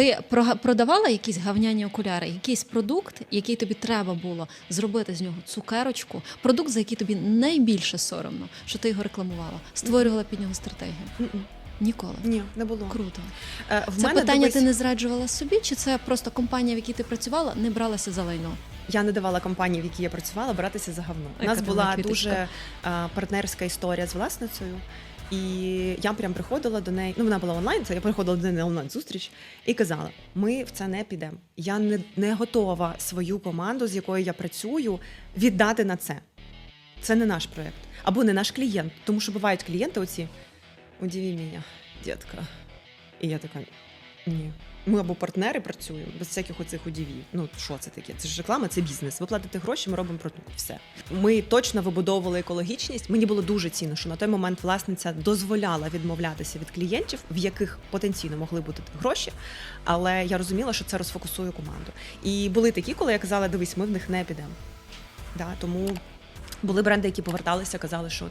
Ти продавала якісь гавняні окуляри, якийсь продукт, який тобі треба було зробити з нього цукерочку, продукт, за який тобі найбільше соромно, що ти його рекламувала, створювала під нього стратегію. Ніколи. Ні, не було. Круто. Е, В Це мене питання дивись, ти не зраджувала собі, чи це просто компанія, в якій ти працювала, не бралася за лайно? Я не давала компанії, в якій я працювала, братися за говно. У нас була квіточка. дуже е, партнерська історія з власницею. І я прям приходила до неї. Ну, вона була онлайн, це я приходила до неї онлайн зустріч і казала: ми в це не підемо. Я не, не готова свою команду, з якою я працюю, віддати на це. Це не наш проєкт. Або не наш клієнт. Тому що бувають клієнти оці. Удиви мене, дітка. І я така: ні. Ми або партнери працюємо без всяких оцих удивів. Ну що це таке? Це ж реклама, це бізнес. Ви платите гроші, ми робимо продукт. Все. Ми точно вибудовували екологічність. Мені було дуже цінно, що на той момент власниця дозволяла відмовлятися від клієнтів, в яких потенційно могли бути гроші. Але я розуміла, що це розфокусує команду. І були такі, коли я казала, дивись, ми в них не підемо. Да, тому були бренди, які поверталися, казали, що